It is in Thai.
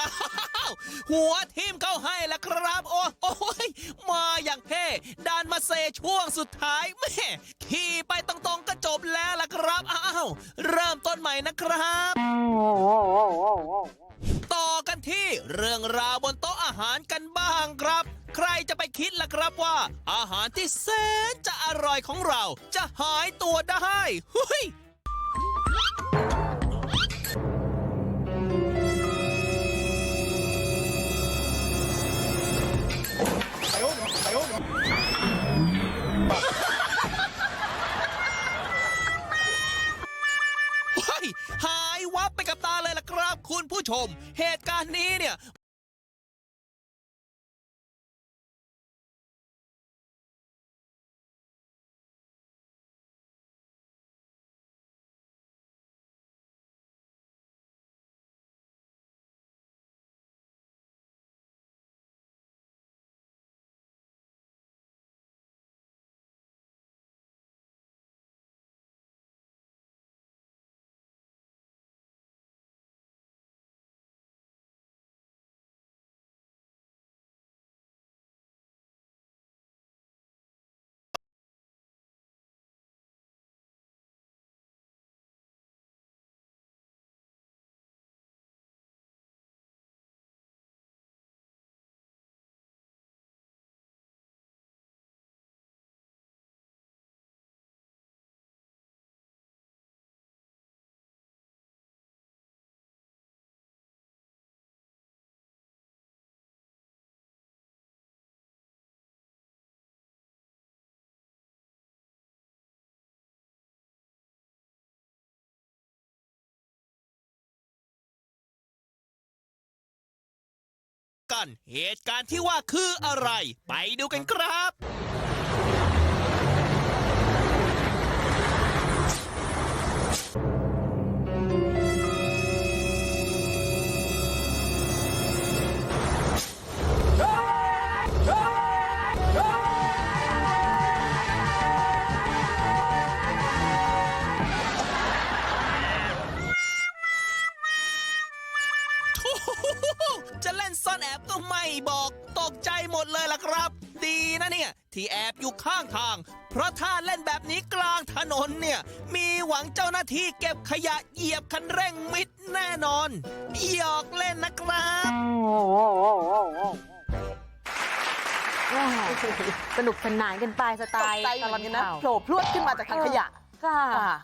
อ้าวหัวทิ่มเข้าให้ละครับ โอ้โอ้ยมาอย่างเท่ดันมาเซช่วงสุดท้ายแม่ขี่ไปตรงๆก็จบแล้วล่ะครับอ้าวเริ่มต้นใหม่นะครับ ต่อกันที่เรื่องราวบนโต๊ะอาหารกันบ้างครับ ใครจะไปคิดล่ะครับว่า อาหารที่แสนจะอร่อยของเรา จะหายตัวได้เฮ้ยายวับไปกับตาเลยล่ะครับคุณผู้ชมเหตุการณ์นี้เนี่ย อนเหตุการณ์ที่ว่าคืออะไรไปดูกันครับ นซ่อนแอบก็ไม่บอกตกใจหมดเลยล่ะครับ ดีนะเนี่ย ที่แอบอยู่ข้างทาง เพราะถ้าเล่นแบบนี้กลางถนนเนี่ย มีหวังเจ้าหน้าที่เก็บขยะเหยียบคันเร่งมิดแน่นอนหยอกเล่นนะครับสนุกสนานกันไปสไตตกล์ใจเหมือนกันนะตลอดข่าวโผล่พรวดขึ้นมาจากถังขยะค่ะค่ะ